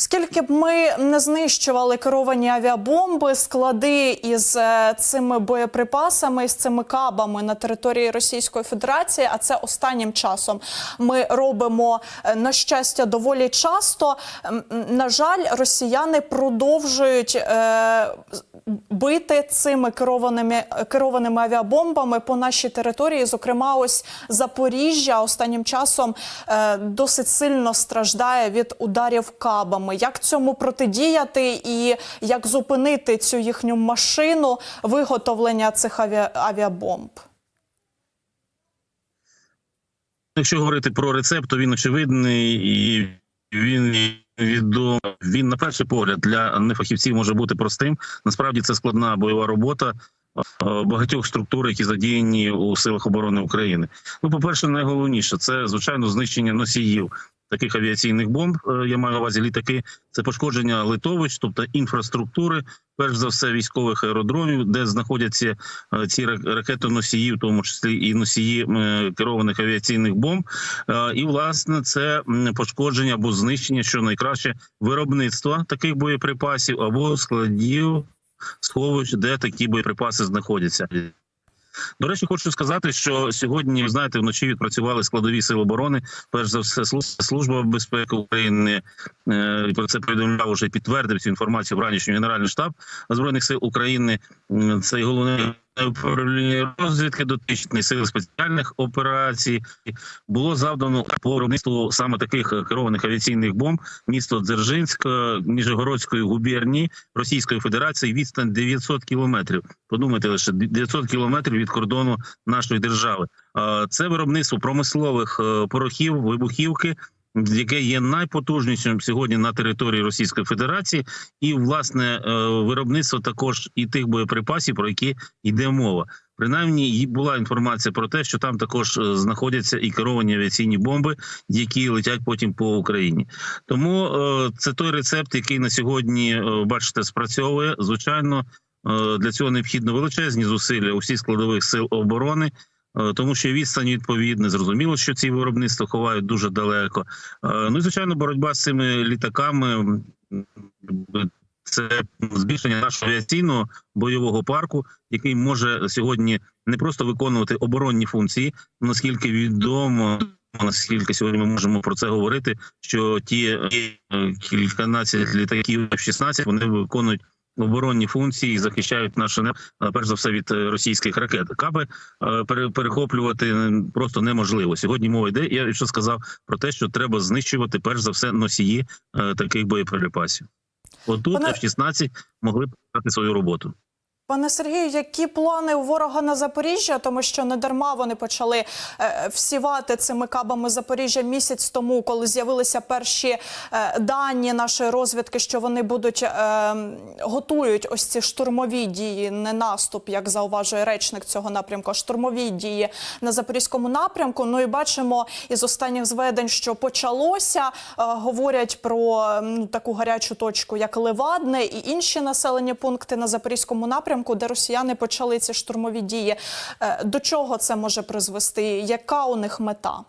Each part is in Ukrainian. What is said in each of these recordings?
Скільки б ми не знищували керовані авіабомби, склади із е, цими боєприпасами, з цими кабами на території Російської Федерації, а це останнім часом ми робимо е, на щастя доволі часто. На жаль, росіяни продовжують е, бити цими керованими керованими авіабомбами по нашій території. Зокрема, ось Запоріжжя останнім часом досить сильно страждає від ударів кабами. Як цьому протидіяти і як зупинити цю їхню машину виготовлення цих авіа- авіабомб? Якщо говорити про рецепт, то він очевидний і він відомий. Він на перший погляд для нефахівців може бути простим. Насправді це складна бойова робота е, багатьох структур, які задіяні у силах оборони України. Ну, по перше, найголовніше це звичайно знищення носіїв. Таких авіаційних бомб е, я маю на увазі літаки. Це пошкодження литовищ, тобто інфраструктури, перш за все військових аеродромів, де знаходяться е, ці рак- ракетоносії, в тому числі і носії е, керованих авіаційних бомб. І власне це пошкодження або знищення, що найкраще виробництва таких боєприпасів або складів сховищ, де такі боєприпаси знаходяться. До речі, хочу сказати, що сьогодні, знаєте, вночі відпрацювали складові сили оборони. Перш за все, служба- безпеки України е, про це повідомляв уже підтвердив цю інформацію в ранішній генеральний штаб збройних сил України. Цей Це і головне управління розвідки дотичної сили спеціальних операцій. Було завдано по виробництву саме таких е, керованих авіаційних бомб місто Дзержинськ е, губернії Російської Федерації відстань 900 кілометрів. Подумайте лише 900 кілометрів від кордону нашої держави. Е, Це виробництво промислових порохів, вибухівки. Яке є найпотужнішим сьогодні на території Російської Федерації, і власне е, виробництво також і тих боєприпасів, про які йде мова. Принаймні, була інформація про те, що там також е, знаходяться і керовані авіаційні бомби, які летять потім по Україні. Тому е, це той рецепт, який на сьогодні бачите спрацьовує. Звичайно, для цього необхідно величезні зусилля усіх складових сил оборони. Е, Тому що відстань відповідна, зрозуміло, що ці виробництва ховають дуже далеко. Е, Ну і звичайно, боротьба з цими літаками це збільшення нашого авіаційного бойового парку, який може сьогодні не просто виконувати оборонні функції, наскільки відомо. Наскільки сьогодні ми можемо про це говорити, що ті е, кільканадцять літаків F-16, вони виконують оборонні функції і захищають наше небо, перш за все від е, російських ракет. Каби е, перехоплювати е, просто неможливо. Сьогодні мова йде. Я ще сказав про те, що треба знищувати перш за все носії таких боєприпасів. Отут Пане- F-16 могли б свою роботу. Пане Сергію, які плани у ворога на Запоріжжя? Тому що не дарма вони почали е, всівати цими кабами Запоріжжя місяць тому, коли з'явилися перші е, дані нашої розвідки, що вони будуть е, готують ось ці штурмові дії, не наступ, як зауважує речник цього напрямку, а штурмові дії на запорізькому напрямку. Ну і бачимо із останніх зведень, що почалося. Говорять про ну, таку гарячу точку, як Левадне, і інші населені пункти на запорізькому напрямку, де росіяни почали ці штурмові дії. Е, До чого це може призвести? Яка у них мета?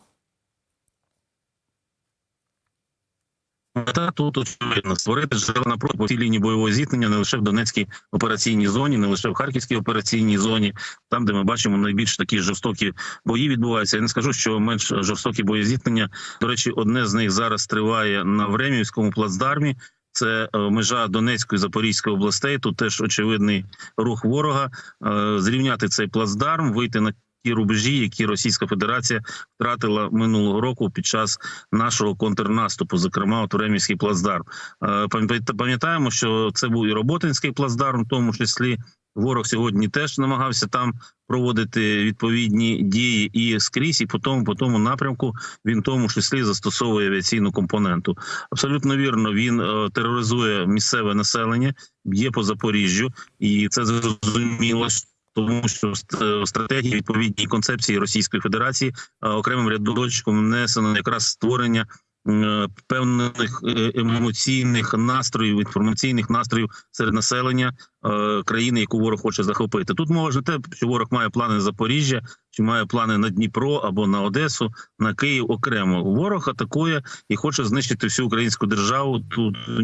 Мета тут очевидно створити джерела напроти по цій лінії бойового зіткнення не лише в Донецькій операційній зоні, не лише в Харківській операційній зоні, там, де ми бачимо найбільш такі жорстокі бої відбуваються. Я не скажу, що менш жорстокі бої зіткнення. До речі, одне з них зараз триває на Времівському плацдармі. Це е, межа Донецької Запорізької областей. Тут теж очевидний рух ворога. Е, Зрівняти цей плацдарм, вийти на ті рубежі, які Російська Федерація втратила минулого року під час нашого контрнаступу, зокрема от Ремівський плацдарм. Е, Пам'ятаємо, що це був і Роботинський плацдарм, в тому числі ворог сьогодні теж намагався там проводити відповідні дії і скрізь, і по тому, по тому напрямку він в тому числі застосовує авіаційну компоненту. Абсолютно вірно, він е, тероризує місцеве населення, б'є по Запоріжжю, і це зрозуміло. Тому що ст- стратегії відповідні концепції Російської Федерації е, окремим рядочком внесено якраз створення е, певних е, емоційних настроїв, інформаційних настроїв серед населення е, країни, яку ворог хоче захопити. Тут мова ж те, що ворог має плани на Запоріжжя, чи має плани на Дніпро або на Одесу, на Київ окремо. Ворог атакує і хоче знищити всю українську державу. Тут у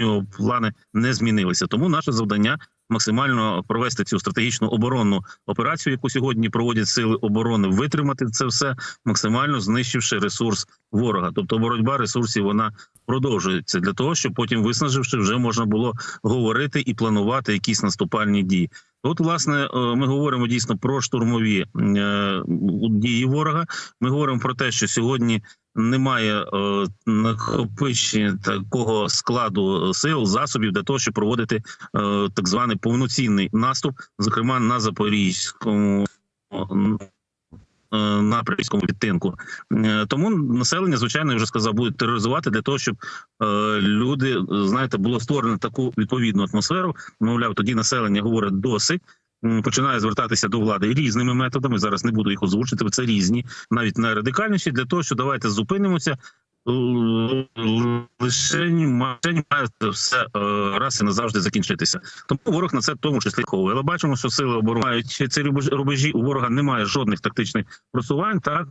нього плани не змінилися. Тому наше завдання максимально провести цю стратегічну оборонну операцію, яку сьогодні проводять сили оборони, витримати це все, максимально знищивши ресурс ворога. Тобто боротьба ресурсів вона продовжується для того, щоб потім, виснаживши, вже можна було говорити і планувати якісь наступальні дії. От, власне, е, ми говоримо дійсно про штурмові е, дії ворога. Ми говоримо про те, що сьогодні немає е, накопичення такого складу сил, засобів для того, щоб проводити так званий повноцінний наступ, зокрема на запорізькому. Е, Напрямському відтинку Е, тому населення, звичайно, я вже сказав, буде тероризувати для того, щоб е, люди знаєте, було створено таку відповідну атмосферу. Мовляв, тоді населення говорить досить. Починає звертатися до влади різними методами. Зараз не буду їх озвучити, це різні, навіть найрадикальніші, для того, що давайте зупинимося. Лишень має все е, раз і назавжди закінчитися. Тому ворог на це в тому числі ховує. Але бачимо, що сили оборони мають ці рубежі-. У ворога немає жодних тактичних просувань. Так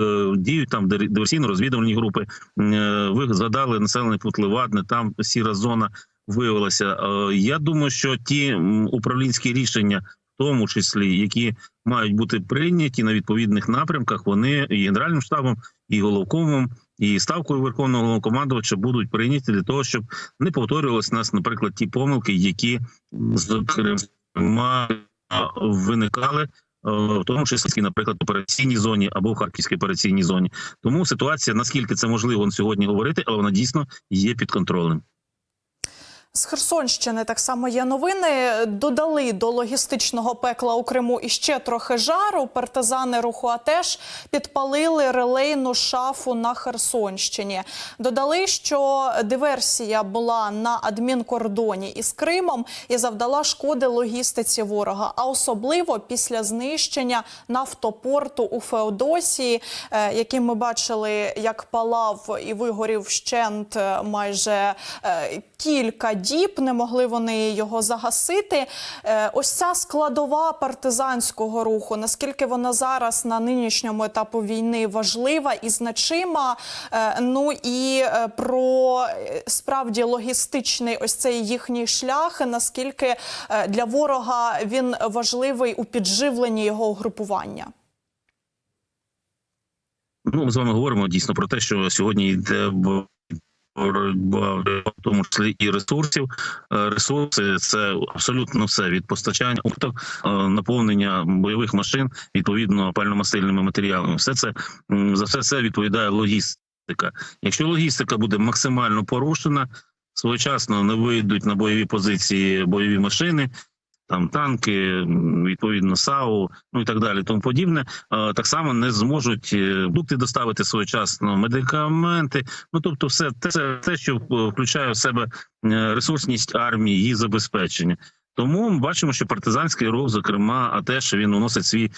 е, діють там диверсійно-розвідувальні групи. Е, Ви згадали населений пункт Левадне, там сіра зона виявилася. Я думаю, що ті управлінські рішення, в тому числі, які мають бути прийняті на відповідних напрямках, вони і генеральним штабом, і головкомом, і ставкою верховного головнокомандувача будуть прийняті для того, щоб не повторювалися нас, наприклад, ті помилки, які зокрема виникали. е, В тому числі, наприклад, операційній зоні або в харківській операційній зоні, тому ситуація наскільки це можливо сьогодні говорити, але вона дійсно є під контролем. З Херсонщини так само є новини. Додали до логістичного пекла у Криму іще трохи жару. Партизани руху АТЕШ підпалили релейну шафу на Херсонщині. Додали, що диверсія була на адмінкордоні із Кримом і завдала шкоди логістиці ворога, а особливо після знищення нафтопорту у Феодосії, е, який ми бачили, як палав і вигорів вщент е, майже е, кілька діб. Не могли вони його загасити. Е, Ось ця складова партизанського руху. Наскільки вона зараз на нинішньому етапу війни важлива і значима? Е, Ну і е, про справді логістичний ось цей їхній шлях. Наскільки для ворога він важливий у підживленні його угрупування? Ну, ми з вами говоримо дійсно про те, що сьогодні йде боротьба, в тому числі і ресурсів. Е, Ресурси це абсолютно все від постачання опток, е, наповнення бойових машин відповідно пальномастильними матеріалами. Все це за все це відповідає логістика. Якщо логістика буде максимально порушена, своєчасно не вийдуть на бойові позиції бойові машини. Там танки, відповідно САУ, ну і так далі, тому подібне. Е, Так само не зможуть бути продукти доставити своєчасно, медикаменти. Ну тобто, все те, те, що е, включає в себе е, ресурсність армії, її забезпечення. Тому ми бачимо, що партизанський рух, зокрема, а те, що він уносить свій е,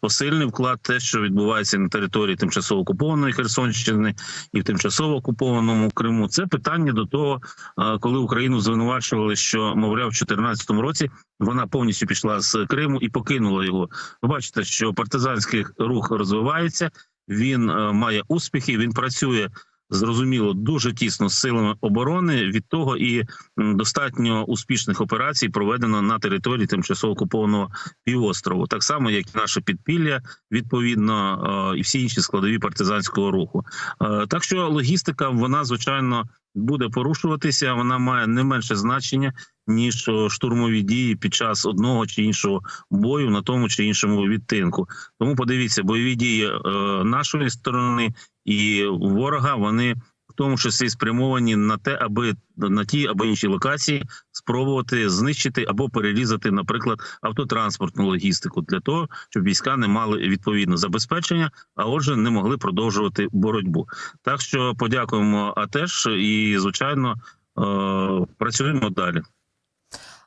посильний вклад, те, що відбувається на території тимчасово окупованої Херсонщини і в тимчасово окупованому Криму, це питання до того, е, коли Україну звинувачували, що мовляв, в 2014 році вона повністю пішла з Криму і покинула його. Ви бачите, що партизанський рух розвивається, він е, має успіхи, він працює. Зрозуміло, дуже тісно з силами оборони. Від того і достатньо успішних операцій проведено на території тимчасово окупованого півострову, так само як і наше підпілля, відповідно, е, і всі інші складові партизанського руху. Е, Так що логістика, вона звичайно буде порушуватися. Вона має не менше значення ніж е, штурмові дії під час одного чи іншого бою на тому чи іншому відтинку. Тому подивіться, бойові дії е, нашої сторони і ворога вони в тому числі спрямовані на те, аби на ті або інші локації спробувати знищити або перерізати, наприклад, автотранспортну логістику для того, щоб війська не мали відповідно забезпечення, а отже, не могли продовжувати боротьбу. Так що подякуємо АТЕШ і звичайно е, працюємо далі.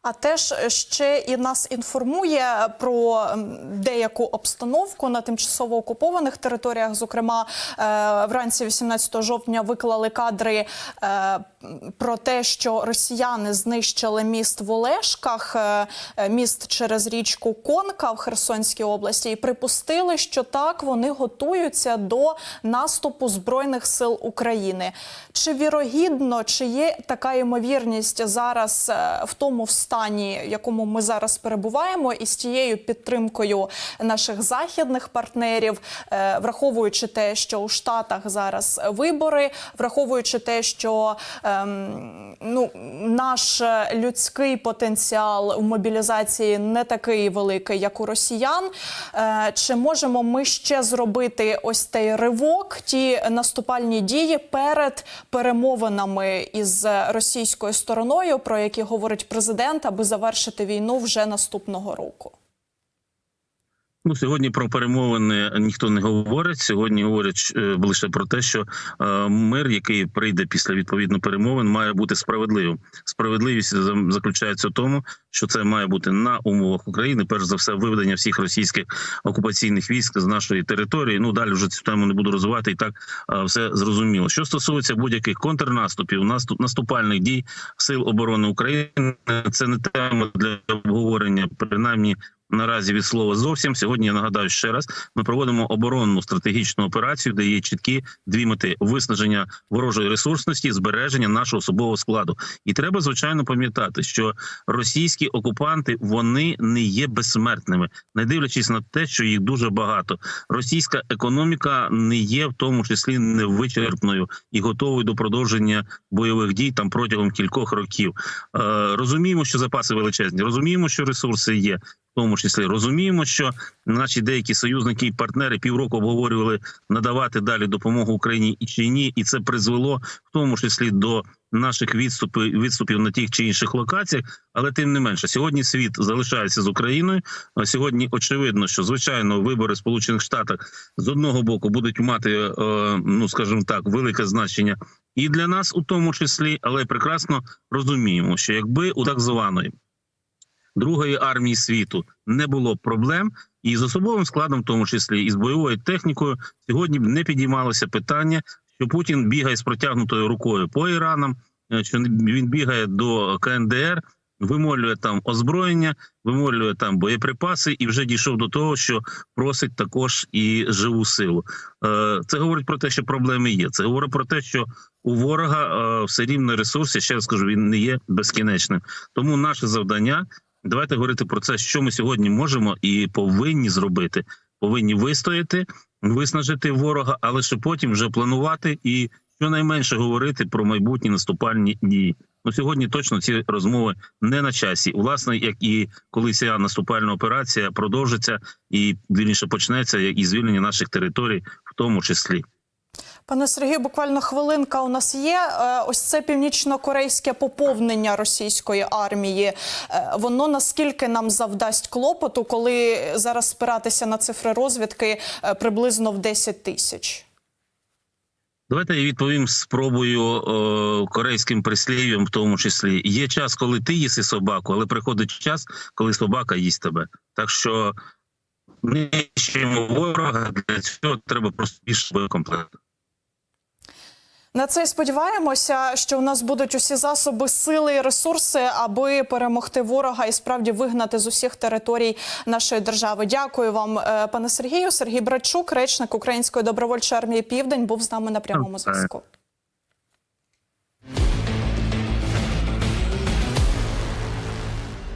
А теж ще і нас інформує про деяку обстановку на тимчасово окупованих територіях. Зокрема, е, вранці 18 жовтня виклали кадри е, про те, що росіяни знищили міст в Олешках, е, е, міст через річку Конка в Херсонській області, і припустили, що так вони готуються до наступу збройних сил України. Чи вірогідно, чи є така ймовірність зараз е, в тому стані, в якому ми зараз перебуваємо, і з тією підтримкою наших західних партнерів, враховуючи те, що у Штатах зараз вибори, враховуючи те, що ем, ну, наш е, людський потенціал в мобілізації не такий великий, як у росіян. Е, Чи можемо ми ще зробити ось цей ривок, ті наступальні дії перед перемовинами із російською стороною, про які говорить президент, аби завершити війну вже наступного року? Ну, сьогодні про перемовини ніхто не говорить. Сьогодні говорять е, лише про те, що е, мир, який прийде після відповідно перемовин, має бути справедливим. Справедливість за- заключається в тому, що це має бути на умовах України. Перш за все, виведення всіх російських окупаційних військ з нашої території. Ну далі вже цю тему не буду розвивати. І так е, все зрозуміло. Що стосується будь-яких контрнаступів, наступ наступальних дій сил оборони України, це не тема для обговорення, принаймні наразі від слова зовсім. Сьогодні я нагадаю ще раз: ми проводимо оборонну стратегічну операцію, де є чіткі дві мети: виснаження ворожої ресурсності, збереження нашого особового складу. І треба звичайно пам'ятати, що російські окупанти вони не є безсмертними, не дивлячись на те, що їх дуже багато. Російська економіка не є в тому числі невичерпною і готовою до продовження бойових дій там протягом кількох років. Е, розуміємо, що запаси величезні, розуміємо, що ресурси є. В тому числі розуміємо, що наші деякі союзники і партнери півроку обговорювали надавати далі допомогу Україні і чи ні, і це призвело в тому числі до наших відступів відступів на тих чи інших локаціях. Але тим не менше, сьогодні світ залишається з Україною. Сьогодні очевидно, що звичайно вибори в Сполучених Штатах з одного боку будуть мати, е, ну скажімо так, велике значення і для нас, у тому числі, але прекрасно розуміємо, що якби у так званої Другої армії світу не було проблем, і з особовим складом, в тому числі і з бойовою технікою, сьогодні б не підіймалося питання, що Путін бігає з протягнутою рукою по Іранам, е, що він бігає до КНДР, вимолює там озброєння, вимолює там боєприпаси, і вже дійшов до того, що просить також і живу силу. Е, Це говорить про те, що проблеми є. Це говорить про те, що у ворога е, все рівно ресурс, я ще раз скажу, він не є безкінечним. Тому наше завдання. Давайте говорити про це, що ми сьогодні можемо і повинні зробити. Повинні вистояти, виснажити ворога, але ще потім вже планувати і щонайменше говорити про майбутні наступальні дії. Ну сьогодні точно ці розмови не на часі. Власне, як і коли ця наступальна операція продовжиться і вільніше почнеться, і звільнення наших територій, в тому числі. Пане Сергію, буквально хвилинка у нас є. Е, Ось це північно-корейське поповнення російської армії. Е, Воно наскільки нам завдасть клопоту, коли зараз спиратися на цифри розвідки е, приблизно в 10 тисяч? Давайте я відповім спробою о, корейським прислів'ям, в тому числі є час, коли ти їси собаку, але приходить час, коли собака їсть тебе. Так що нищимо ворога для цього треба просто більше боєкомплекту. На це сподіваємося, що у нас будуть усі засоби, сили і ресурси, аби перемогти ворога і справді вигнати з усіх територій нашої держави. Дякую вам, е, пане Сергію. Сергій Братчук, речник Української добровольчої армії Південь, був з нами на прямому зв'язку.